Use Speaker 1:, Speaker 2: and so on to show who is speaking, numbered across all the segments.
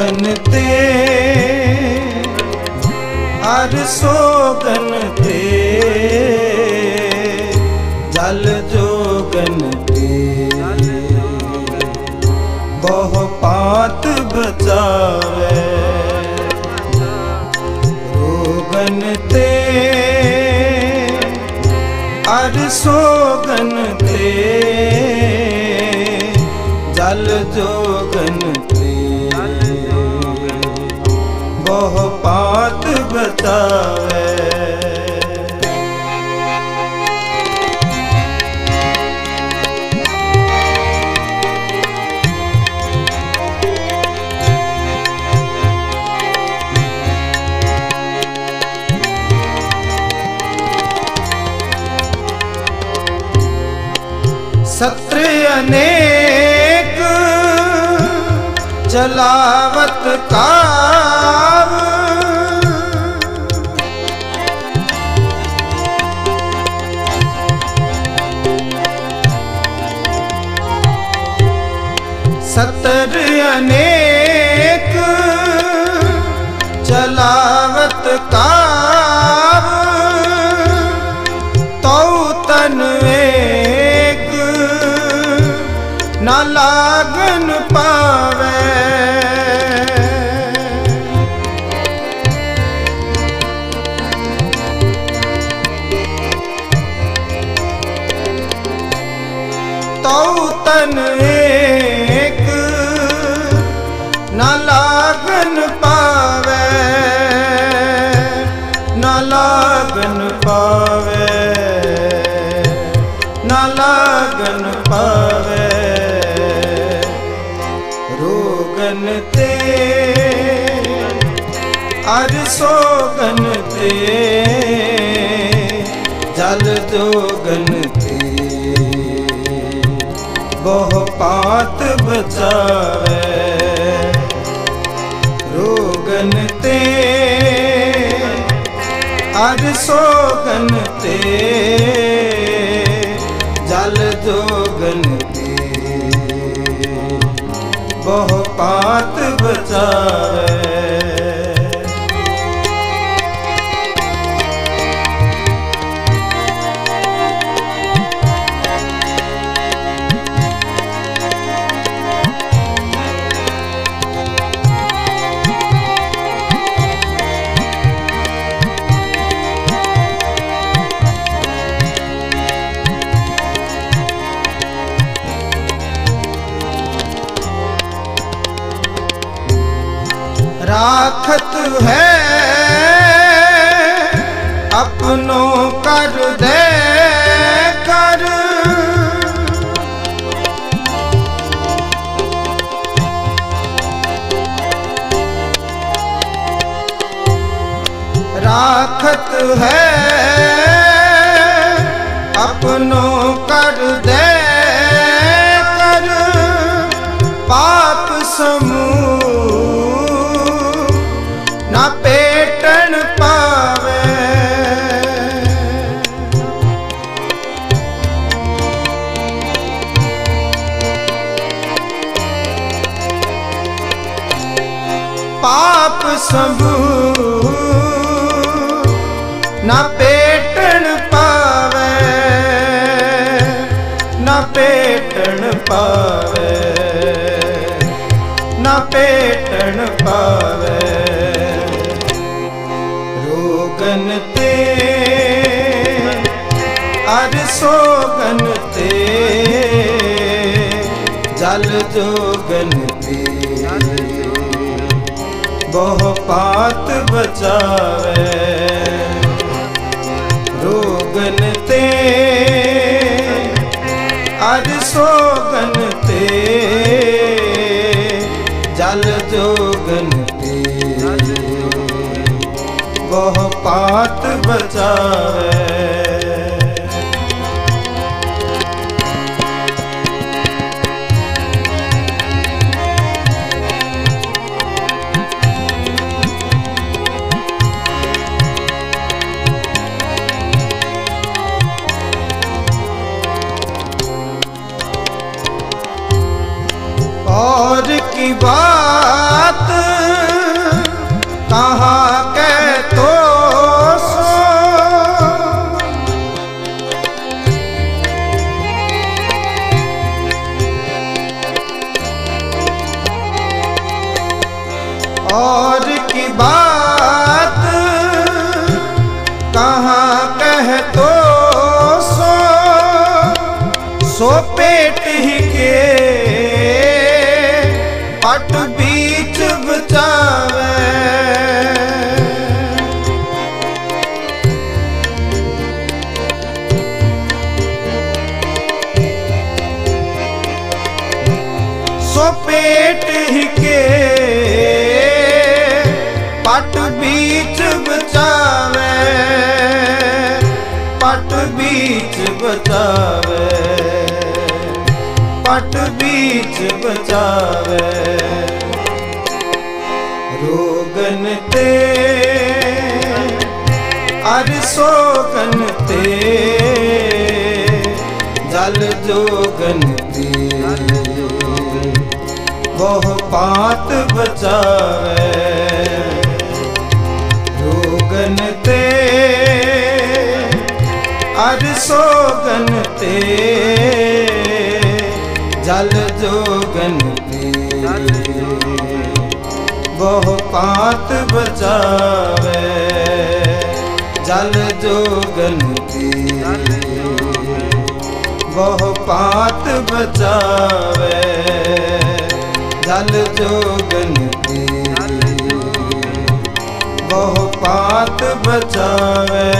Speaker 1: ਰੋਗਨ ਤੇ ਹਰ ਸੋਗਨ ਤੇ ਜਲ ਜੋਗਨ ਤੇ ਬਹੁ ਪਾਤ ਬਚਾਵੇ ਰੋਗਨ ਤੇ ਅਰ ਸੋਗਨ ਸਤਰ ਅਨੇਕ ਚਲਾਵਤ ਕਾਵ ਚਲਾਵਤ ਕਾਵ ਲਾਗਨ ਪਾਵੇ, ਨਾ ਲਾਗਨ ਪਾਵੇ। ਰੋਗਨ ਤੇ ਅਰ ਸੋਗਨ ਤੇ, ਜਲ ਜੋਗਨ ਤੇ। ਬਹੁ ਪਾਤ ਬਚਾਵੇ, ਰੋਗਨ ਤੇ ਅਰ ਸੋਗਨ ਤੇ ਜਲ ਜੋਗਨ ਤੇ। ਬਹੁ ਪਾਤ ਬਚਾਵੇ ਆਖਤ ਹੈ ਆਪਣੋ ਕਰ ਦੇ ਕਰ। ਰਾਖਤ ਹੈ ਆਪਣੋ ਕਰ ਦੇ ਕਰ। ਪਾਪ ਸਮ ਨਾ ਪੇਟਣ ਪਾਵੇ। ਪਾਪ ਸੰਭੂ ਨਾ ਪੇਟਣ ਪਾਵੇ ਨਾ ਪੇਟਣ ਪਾਵੇ ਨਾ ਪੇਟਣ ਪਾਵੇ। ਰੋਗਨ ਤੇ ਅਰ ਸੋਗਨ ਤੇ ਜਲ ਜੋਗਨ ਤੇ। ਬਹੁ ਪਾਤ ਬਚਾਵੇ ਰੋਗਨ ਤੇ ਅਰ ਪਾਤ ਬਚਾਵੇ। और की बात कहाँ कह तो सो सो पेट ही के पट बीच बचावे सो पेट ही ਪਟ ਬੀਚ ਬਚਾਵੇ ਪਟ ਬੀਚ ਬਚਾਵੇ ਪਟ ਬੀਚ ਬਚਾਵੇ ਰੋਗਨ ਤੇ ਅਰਸੋਗਨ ਤੇ, ਜਲ ਜੋਗਨ ਤੇ। ਬਹੁ ਪਾਤ ਬਚਾਵੇ ਤੇ ਅਰ ਸੋਗਨ ਤੇ ਜਲ ਜੋਗਨ ਤੇ ਬਹੁ ਪਾਤ ਬਚਾਵੇ ਜਲ ਜੋਗਨ ਤੇ ਬਹੁ ਪਾਤ ਬਚਾਵੇ ਜਲ ਜੋਗਨ ਤੇ ਬਹੁ ਪਾਤ ਬਚਾਵੇ।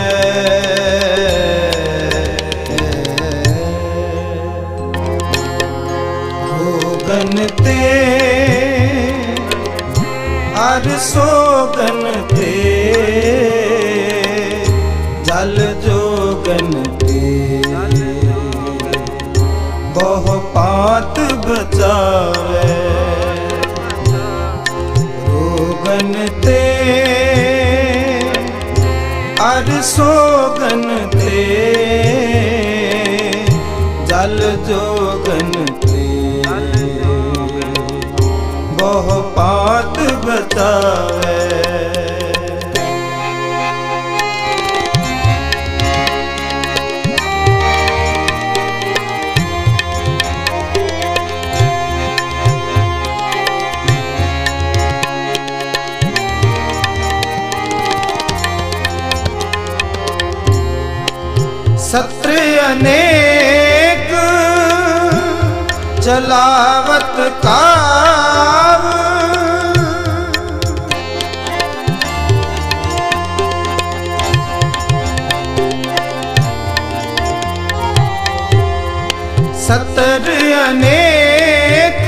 Speaker 1: ਰੋਗਨ ਤੇ ਅਰ ਸੋਗਨ ਤੇ ਜਲ ਜੋਗਨ ਤੇ। ਬਹੁ ਪਾਤ ਬਚਾਵੇ। ਰੋਗਨ ਤੇ ਅਰ ਸੋਗਨ ਤੇ ਜਲ ਜੋਗਨ ਤੇ। ਬਹੁ ਪਾਤ ਬਚਾਵੇ ਸਤਰ ਅਨੇਕ ਚਲਾਵਤ ਕਾਵ। ਸਤਰ ਅਨੇਕ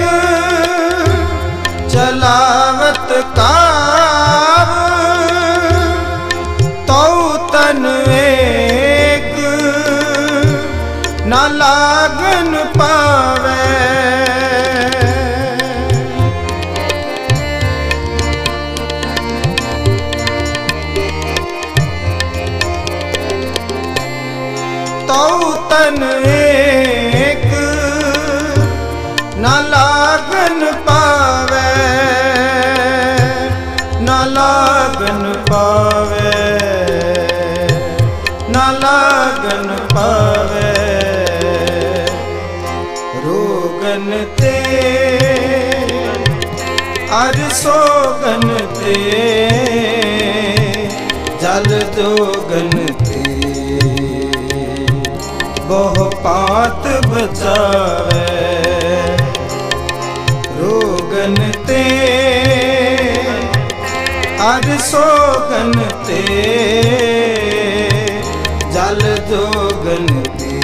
Speaker 1: ਚਲਾਵਤ ਕਾਵ। ਲਾਗਨ ਪਾਵੇ, ਨਾ ਲਾਗਨ ਪਾਵੇ, ਨਾ ਲਾਗਨ ਪਾਵੇ। ਰੋਗਨ ਤੇ, ਅਰ ਸੋਗਨ ਜਲ ਦੋਗਨ ਤੇ। ਬਹੁ ਪਾਤ ਬਚਾਵੇ। ਅਰ ਸੋਗਨ ਤੇ ਜਲ ਜੋਗਨ ਤੇ।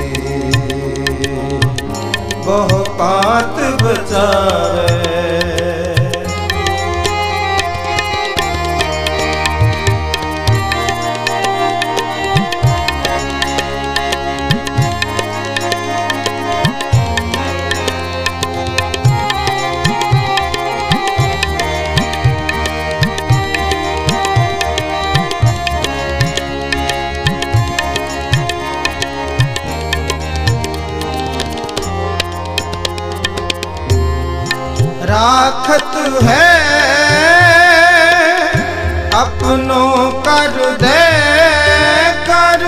Speaker 1: ਬਹੁ ਪਾਤ ਬਚਾਵੇ ਆਪਣੋ ਕਰ ਦੇ ਕਰ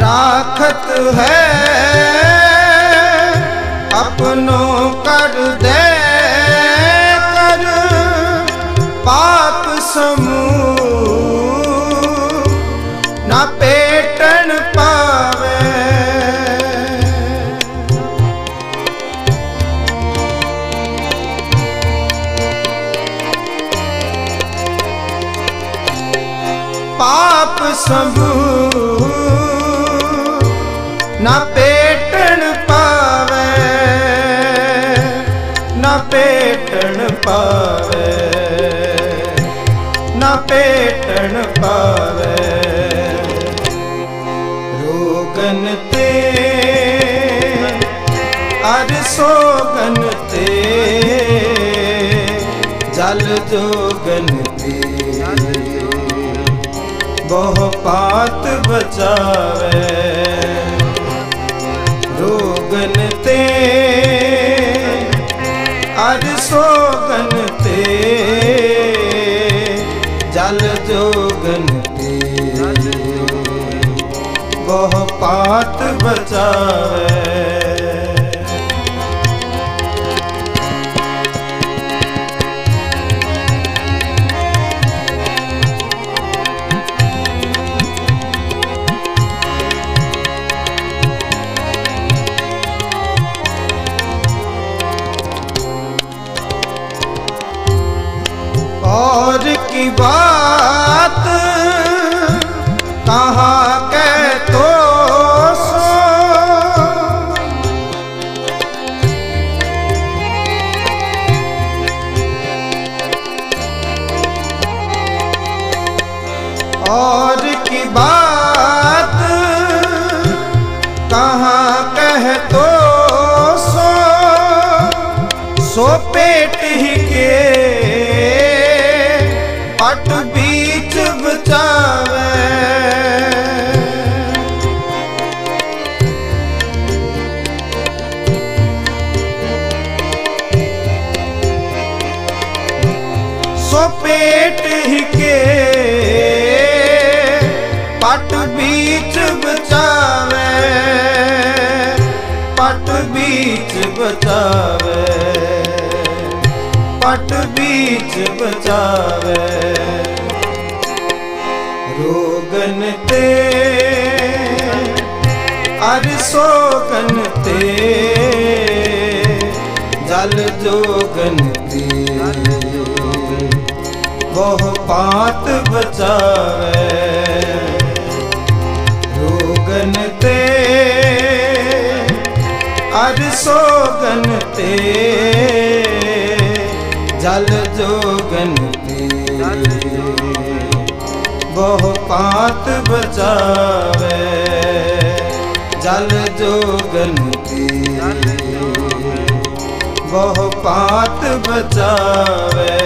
Speaker 1: ਰਾਖਤ ਹੈ ਆਪਣੋ ਕਰ ਦੇ ਕਰ ਪਾਪ ਸਮੂਹ ਨਾ ਸੰਭੂ। ਨਾ ਪੇਟਣ ਪਾਵੇ, ਨਾ ਪੇਟਣ ਪਾਵੇ, ਨਾ ਪੇਟਣ ਪਾਵੇ। ਰੋਗਨ ਤੇ, ਅਰ ਸੋਗਨ ਤੇ, ਜਲ ਜੋਗਨ ਤੇ। ਬਹੁ ਪਾਤ ਬਚਾਵੇ। ਰੋਗਨ ਤੇ ਅਰ ਸੋਗਨ ਤੇ ਜਲ ਜੋਗਨ ਤੇ। ਬਹੁ ਪਾਤ ਬਚਾਵੇ। और की बात। कहाँ के तो सो। और की बात। कहाँ कह तो सो। सो पेट ही के ਵਟ ਬੀਚ ਬਚਾਵੇ ਸੋ ਪੇਟ ਹਿਕੇ ਪਟ ਬੀਚ ਬਚਾਵੇ ਪਟ ਬੀਚ ਬਚਾਵੇ ਹਟ ਬੀਚ ਬਚਾਵੇ। ਰੋਗਨ ਤੇ, ਅਰ ਸੋਗਨ ਤੇ, ਜਲ ਜੋਗਨ ਤੇ। ਬਹੁ ਪਾਤ ਬਚਾਵੇ। ਰੋਗਨ ਤੇ, ਅਰ ਸੋਗਨ ਤੇ ਜਲ ਜੋਗਨ ਤੇ। ਬਹੁ ਪਾਤ ਬਚਾਵੇ। ਜਲ ਜੋਗਨ ਤੇ। ਬਹੁ ਪਾਤ ਬਚਾਵੇ।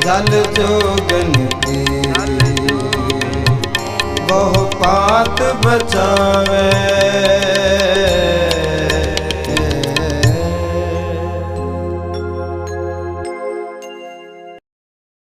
Speaker 1: ਜਲ ਜੋਗਨ ਤੇ। ਬਹੁ ਪਾਤ ਬਚਾਵੇ।